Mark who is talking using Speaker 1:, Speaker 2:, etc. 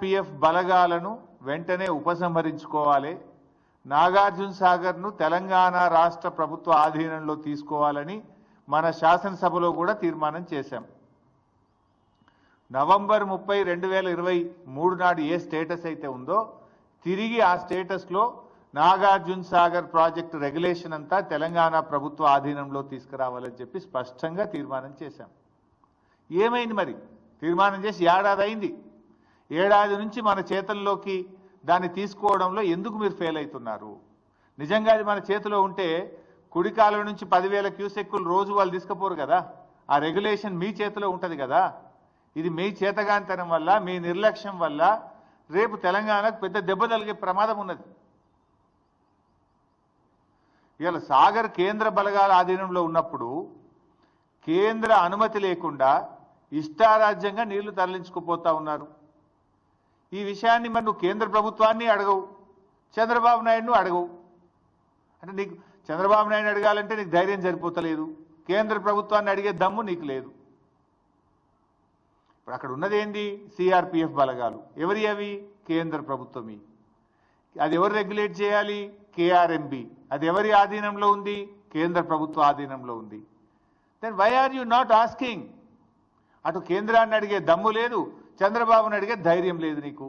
Speaker 1: CRPF బలగాలను వెంటనే ఉపసంహరించుకోవాలి. నాగార్జున సాగర్ను తెలంగాణ రాష్ట్ర ప్రభుత్వ ఆధీనంలో తీసుకోవాలని మన శాసనసభలో కూడా తీర్మానం చేశాం. నవంబర్ ముప్పై రెండు వేల ఇరవై మూడు నాడు ఏ స్టేటస్ అయితే ఉందో తిరిగి ఆ స్టేటస్లో నాగార్జున సాగర్ ప్రాజెక్టు రెగ్యులేషన్ అంతా తెలంగాణ ప్రభుత్వ ఆధీనంలో తీసుకురావాలని చెప్పి స్పష్టంగా తీర్మానం చేశాం. ఏమైంది మరి? తీర్మానం చేసి ఏడాది అయింది. ఏడాది నుంచి మన చేతుల్లోకి దాన్ని తీసుకోవడంలో ఎందుకు మీరు ఫెయిల్ అవుతున్నారు? నిజంగా అది మన చేతిలో ఉంటే కుడికాలం నుంచి పదివేల క్యూసెక్కులు రోజు వాళ్ళు తీసుకుపోరు కదా. ఆ రెగ్యులేషన్ మీ చేతిలో ఉంటుంది కదా. ఇది మీ చేతగాంతనం వల్ల మీ నిర్లక్ష్యం వల్ల రేపు తెలంగాణకు పెద్ద దెబ్బ తలిగే ప్రమాదం ఉన్నది. ఇవాళ సాగర్ కేంద్ర బలగాల ఆధీనంలో ఉన్నప్పుడు కేంద్ర అనుమతి లేకుండా ఇష్టారాజ్యంగా నీళ్ళు తరలించుకుపోతా ఉన్నారు. ఈ విషయాన్ని మరి నువ్వు కేంద్ర ప్రభుత్వాన్ని అడగవు. చంద్రబాబు నాయుడును అడగవు. అంటే నీకు చంద్రబాబు నాయుడు అడగాలంటే నీకు ధైర్యం సరిపోతలేదు. కేంద్ర ప్రభుత్వాన్ని అడిగే దమ్ము నీకు లేదు. ఇప్పుడు అక్కడ ఉన్నది ఏంది? సిఆర్పిఎఫ్ బలగాలు. ఎవరి అవి? కేంద్ర ప్రభుత్వమే. అది ఎవరు రెగ్యులేట్ చేయాలి? కేఆర్ఎంబి. అది ఎవరి ఆధీనంలో ఉంది? కేంద్ర ప్రభుత్వ ఆధీనంలో ఉంది. Then why are you not asking అటు కేంద్రాన్ని అడిగే దమ్ము లేదు. చంద్రబాబు నాయుడికి ధైర్యం లేదు నీకు.